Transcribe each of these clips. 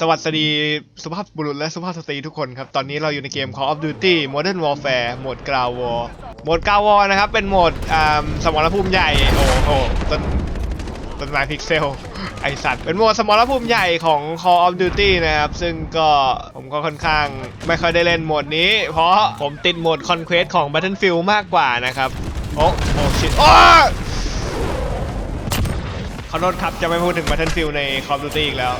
สวัสดีสุภาพบุรุษและสุภาพสตรีทุกคนครับ ตอนนี้เราอยู่ในเกม Call of Duty Modern Warfare โหมด Ground War โหมด Ground War นะครับ เป็นโหมดสมรภูมิใหญ่ โอ้โหต้นต้นไม้พิกเซล ไอสัตว์ เป็นโหมดสมรภูมิใหญ่ของ Call of Duty นะครับ ซึ่งก็ผมก็ค่อนข้างไม่ค่อยได้เล่นโหมดนี้ เพราะผมติดโหมด Conquest ของ Battlefield มากกว่านะครับ โอ้โอ้ชิตโอ้ขอโทษครับ จะไม่พูดถึง Battlefield ใน Call of Duty อีกแล้ว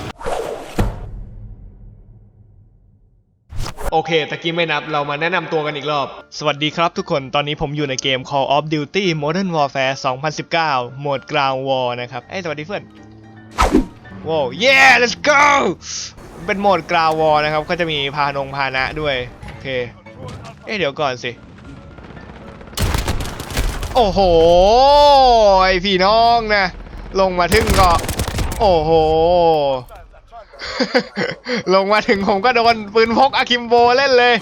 โอเคตะกี้ไม่นับเรามาแนะนำตัวกันอีกรอบ สวัสดีครับทุกคนตอนนี้ผมอยู่ในเกม Call of Duty Modern Warfare 2019 โหมด Ground War นะครับเอ้ยสวัสดีเพื่อนว้าว yeah let's go เป็นโหมด Ground War นะครับก็จะมีพานงพานะด้วยโอเคเอ้ยเดี๋ยวก่อนสิ โอ้โหไอพี่น้องนะ ลงมาถึงก็ โอ้โห ลงมาถึงผมก็โดนปืนพกอาคิมโบเล่นเลย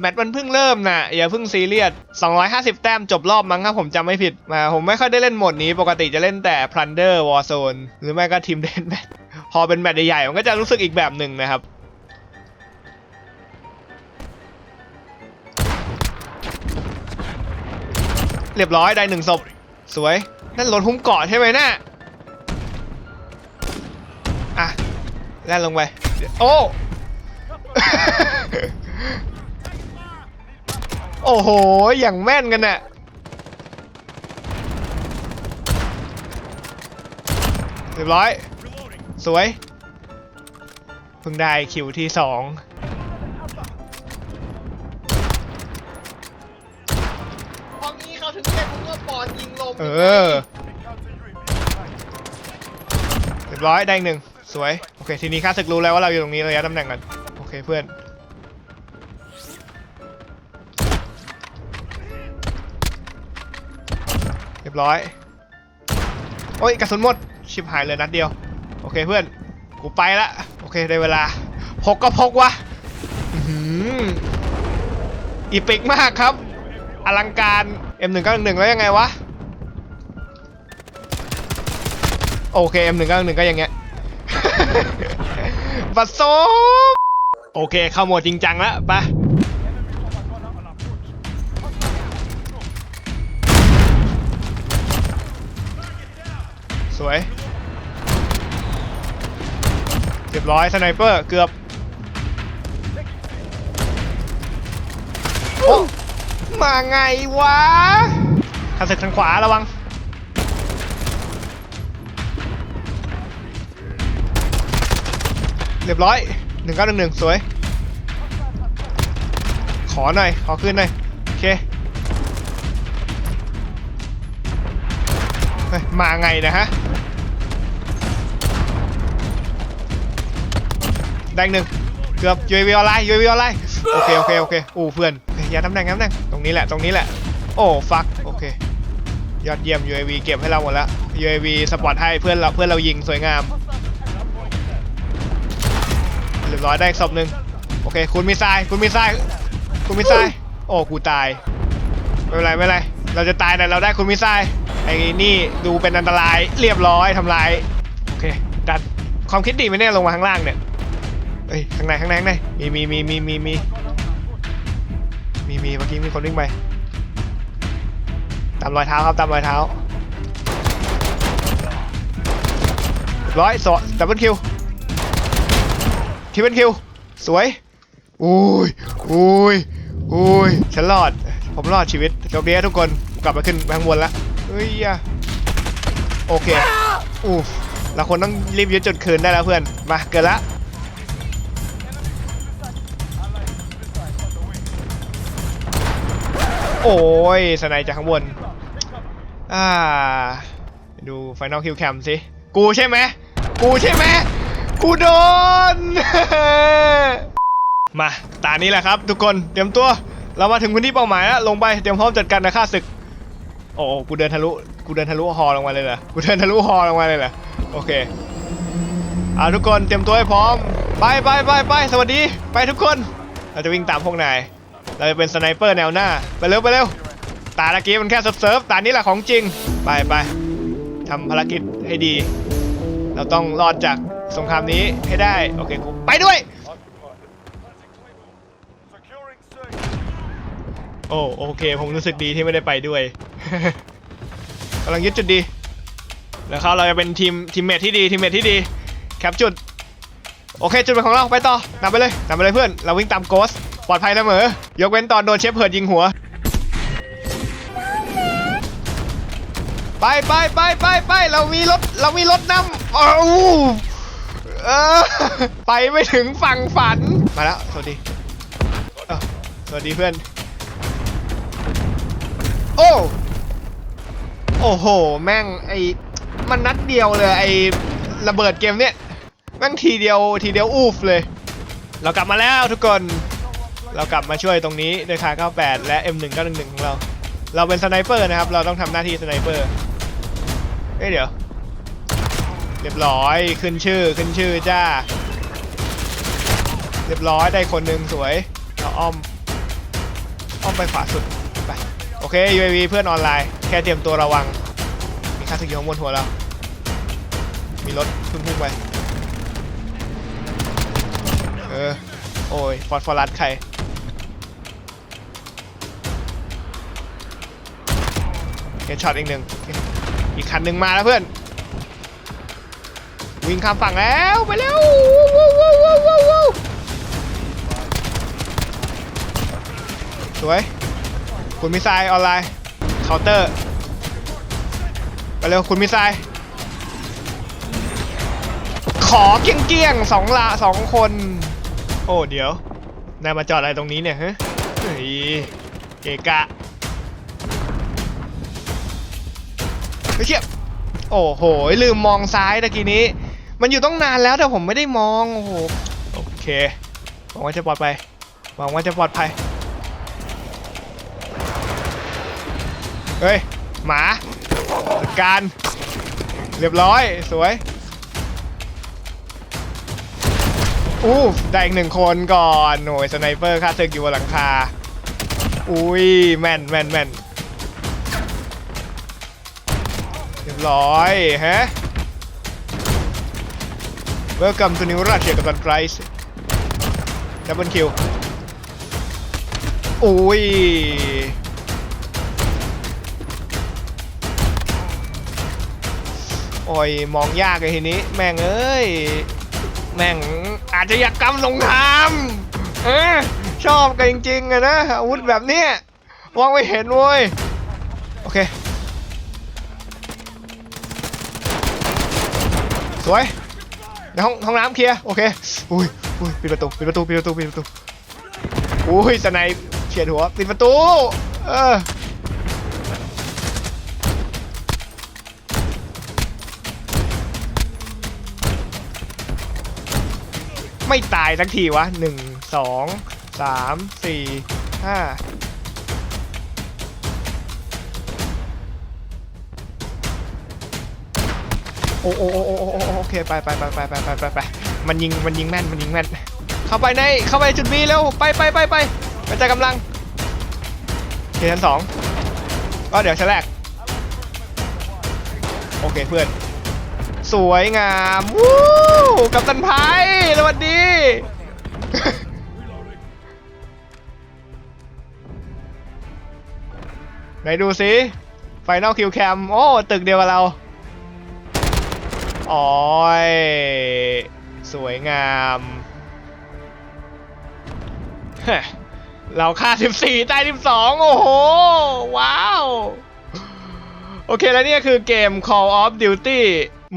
แมตช์มันเพิ่งเริ่มนะอย่าเพิ่งซีเรียส 250 แต้มจบรอบมั้งครับผมจำไม่ผิดมาผมไม่ค่อยได้เล่นโหมดนี้ปกติจะเล่นแต่ Plunder Warzone หรือไม่ก็ทีมเดนแมตพอเป็นแมตช์ใหญ่ๆมันก็จะรู้สึกอีกแบบหนึ่งนะครับเรียบร้อยได้หนึ่งศพสวย นั่นรถหุ้มเกาะใช่ไหมน่ะอะ แล่นลงไปโอ้ โอ้โห อย่างแม่นกันน่ะเรียบร้อย สวย เพิ่งได้คิวที่สองพองี้เขาถึงเรียกว่าปอนยิงลมเออ เรียบร้อย ได้อีกหนึ่ง สวยโอ เคทีนี้ข้าศึกรู้แล้วว่าเราอยู่ตรงนี้ระยะตำแหน่งกันโอเคเพื่อนเรียบร้อยโอ้ยกระสุนหมดชิบหายเลยนัดเดียว โอเคเพื่อนกูไปละโอเคได้เวลาพกก็พกวะอื้อหืออีปิกมากครับ อลังการ M191 แล้วยังไงวะ โอเค M191 ก็อย่างเงี้ย บัตโซโอเค เข้าโหมดจริงจังแล้วไปสวยเรียบร้อยสไนเปอร์เกือบมาไงวะข้าศึกทางขวาระวัง รียบร้อยหนึ่งเก้าหนึ่งหนึ่งสวย ขอหน่อย ขอขึ้นหน่อย โอเคมาไงนะฮะ แดงหนึ่งเกือบ UAV อวีออนไลน์ UAV อวีออนไลน์โอเค โอเค โอเคอู้เพื่อนอย่าตำแหน่งอย่าตำแหน่งตรงนี้แหละ ตรงนี้แหละ โอ้ ฟัก โอเค ยอดเยี่ยม UAV เก็บให้เราหมดแล้ว UAV สปอร์ตให้เพื่อนเราเพื่อนเรายิงสวยงาม เรียบร้อยได้อีกศพหนึ่งโอเค คุณมีทรายคุณมีทรายคุณมีทรายโอ้กูตายไม่เป็นไรไม่เป็นไรเราจะตายแต่เราได้คุณมีทรายไอ้นี่ดูเป็นอันตรายเรียบร้อยทำลายโอเคดันความคิดดีไหมเนี่ยลงมาข้างล่างเนี่ยเฮ้ยข้างในข้างในข้างในมีมีมีมีมีมีมีมีเมื่อกี้มีคนวิ่งไปตามรอยเท้าครับตามรอยเท้าร้อยสอดับเบิลคิว ทิเป็นคิวสวยอุ้ยอุ้ยอุ้ยฉันรอด ผมรอดชีวิตโชคดีทุกคนกลับมาขึ้นไปข้างบนแล้วเฮ้ยอะโอเคอู้เราควรต้องรีบยึดจุดคืนได้แล้วเพื่อนมาเกิดละโอ้ยสไนจากข้างบน อ่า ดู Final Kill Cam สิ กูใช่ไหม กูใช่ไหม กูโดน มาตานี้แหละครับ ทุกคนเตรียมตัว เรามาถึงพื้นที่เป้าหมายแล้วลงไปเตรียมพร้อมจัดการนะข้าศึก โอ้กูเดินทะลุกูเดินทะลุฮอลงมาเลยเหรอกูเดินทะลุฮอลงมาเลยเหรอโอเคเอาทุกคนเตรียมตัวให้พร้อม ไปไปไปไปสวัสดีไปทุกคน เราจะวิ่งตามพวกนายเราจะเป็นสไนเปอร์แนวหน้าไปเร็วไปเร็วตาตะกี้มันแค่เซิร์ฟเซิร์ฟตานี้แหละของจริงไปไปทำภารกิจให้ดี เราต้องรอดจาก สงครามนี้ให้ได้ โอเคกูไปด้วย โอ้โอเค ผมรู้สึกดีที่ไม่ได้ไปด้วยกำลังยึดจุดดี แล้วเขาเราจะเป็นทีมทีมเมทที่ดีทีมเมทที่ดีแคปจุด โอเค จุดเป็นของเราไปต่อนำไปเลยนำไปเลยเพื่อน เราวิ่งตามโกสปลอดภัยเสมอยกเว้นตอนโดนเชฟเพิร์ดยิงหัว ไปไปไปไปไปเรามีรถเรามีรถนำเอา เออไปไม่ถึงฝั่งฝัน มาแล้ว สวัสดีเอ้าสวัสดีเพื่อน โอ้ โอ้โห แม่งไอมันนัดเดียวเลยไอระเบิดเกมเนี้ยแม่งทีเดียวทีเดียวอูฟเลย เรากลับมาแล้วทุกคน เรากลับมาช่วยตรงนี้ด้วยคา98 และ M1911 ของเรา เราเป็นสไนเปอร์นะครับ เราต้องทำหน้าที่สไนเปอร์เฮ้ยเดี๋ยว เรียบร้อยขึ้นชื่อขึ้นชื่อจ้า เรียบร้อยได้คนหนึ่งสวยเราอ้อมอ้อมไปขวาสุดไปโอเค UAV เพื่อนออนไลน์แค่เตรียมตัวระวัง มีค่าศึกอยู่ข้างบนหัวเรา มีรถพุ่งพุ่งไปเออโอ้ยฟอร์ฟอรัสใครเห็นช็อตอีกหนึ่งอีกคันหนึ่งมาแล้วเพื่อน วิ่งข้ามฝั่งแล้วไปเร็ววู้วสวยคุณมิสไซล์ออนไลน์เคาน์เตอร์ไปเร็วคุณมิสไซล์ขอเกี้ยงเกี้ยงๆสองละสองคน โอ้เดี๋ยวนายมาจอดอะไรตรงนี้เนี่ยฮะเฮ้ยเกกะเฮ้เชี่ยโอ้โหลืมมองซ้ายตะกี้นี้ มันอยู่ต้องนานแล้วแต่ผมไม่ได้มอง โอ้โห โอเคหวังว่าจะปลอดภัยหวังว่าจะปลอดภัย เฮ้ย หมาจัดการ เรียบร้อย สวย อู้ได้อีกหนึ่งคนก่อนหน่วยสไนเปอร์ค่าศึกอยู่บนหลังคา อุ้ย แม่นแม่นแม่นเรียบร้อยฮะ Welcome to New Russia กับตันไพรส์ดับเบิลคิวอุ้ยโอ้ยมองยากเลยทีนี้ แม่งเอ้ย แม่งอาจจะอยากกรรมสงครามเออชอบกันจริงๆอะนะอาวุธแบบเนี้ยวางไว้เห็นเว้ย โอเค สวย ห้องห้องน้ำเคลียร์โอเคอุ้ยอุ้ยปิดประตูปิดประตูปิดประตูปิดประตูอุ้ยสไนเฉียดหัวปิดประตูเออไม่ตายสักทีวะหนึ่งสองสามสี่ห้า โอ้โอ้โอ้โอ้โอ้โอเคไปไปไปไปไปไปไปมันยิงมันยิงแม่นมันยิงแม่น เข้าไปในเข้าไปจุดบีแล้วไปไปไปไปกระจายกำลังโอเคชั้นสองก็เดี๋ยวชั้นแรกโอเคเพื่อน สวยงามวู้กับตันไพสวัสดีไหนดูสิไฟนอลคิวแคมโอ้ตึกเดียวกับเรา อ้ยสวยงามเราฆ่า 14ตาย12 โอ้โห ว้าว โอเคแล้วเนี่ยคือเกม Call of Duty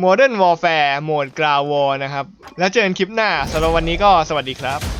Modern Warfare โหมด Ground War นะครับ แล้วเจอกันคลิปหน้าสำหรับวันนี้ก็สวัสดีครับ